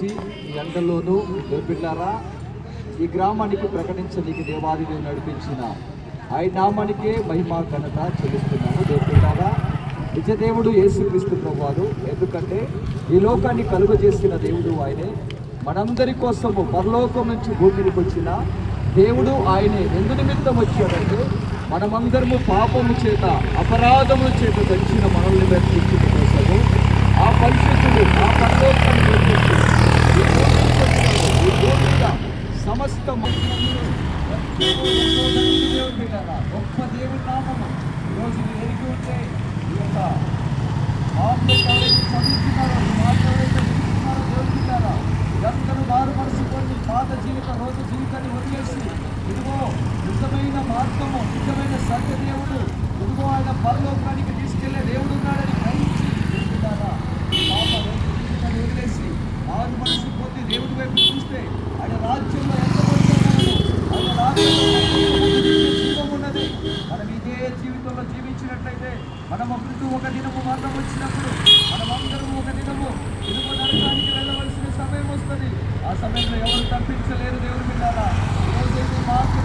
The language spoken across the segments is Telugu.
వచ్చి ఎండలోనూ దొరిపిల్లారా ఈ గ్రామానికి ప్రకటించడానికి దేవాది నడిపించిన. ఆయన నామానికే మహిమ ఘనత చెల్లిస్తున్నాను దొరిపిల్లారా నిజదేవుడు యేసుక్రీస్తు ప్రభువారు ఎందుకంటే ఈ లోకాన్ని కలుగు చేసిన దేవుడు ఆయనే. మనందరి కోసము పరలోకం నుంచి భూమికి వచ్చిన దేవుడు ఆయనే. ఎందు నిమిత్తం వచ్చాడంటే మనమందరము పాపము చేత అపరాధము చేత తెచ్చిన మనల్ని రక్షించిన కోసము ఆ పరిశుద్ధుడు ఆ పరలోకాన్ని రక్షించి ఈ భూమికి వచ్చాడు. ఈ భూమి మీద సమస్త గొప్ప దేవుడి నామము ఈరోజు మీరు ఎరిగి ఉంటే ఈ యొక్క మాటలు ఎవరైతే చదువుతున్నారో ఈ మాటలు ఎవరైతే వింటున్నారో దేవుడు బిడ్డలారా, ఇదంతను మారు పాత జీవిత రోజు జీవితాన్ని వదిలేసి ఇదిగో నిజమైన మార్గము నిజమైన సత్య దేవుడు ఇదిగో ఆయన పరలోకానికి తీసుకెళ్ళే దేవుడు ఉన్నాడని గ్రహించి బిడ్డలారా, పాప రోజు జీవితాన్ని వదిలేసి మారు మనసు పొంది దేవుడి వైపు చూస్తే ఆయన రాజ్యంలో ఎంతమంది ఉన్నారు ఆయన రాజ్యంలో ఎంతమంది జీవం ఉన్నది మనం ఇదే జీవితంలో జీవించినట్లయితే మనం ఒక దినము మరణం వచ్చినప్పుడు మనం ఒక దినము ఇరుగు నరకానికి వెళ్ళవలసిన సమయం వస్తుంది. ఆ సమయంలో ఎవరు తప్పించలేరు దేవుడు బిడ్డారా. ఈరోజైతే మార్పు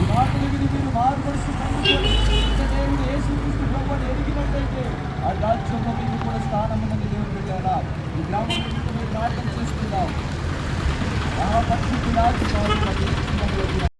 ఈ మాటలు విని మీరు మారుపరుస్తూ పొందుకొని ఇంత దేవుడు యేసుక్రీస్తు ప్రభువుని ఎరిగినట్లయితే ఆ రాజ్యంలో మీకు కూడా స్థానం ఉన్నది దేవుడు బిడ్డారా. ఈ గ్రామంలో నుంచి మీరు ప్రార్థన చేసుకుందాం. ఆ పరిస్థితి రాజు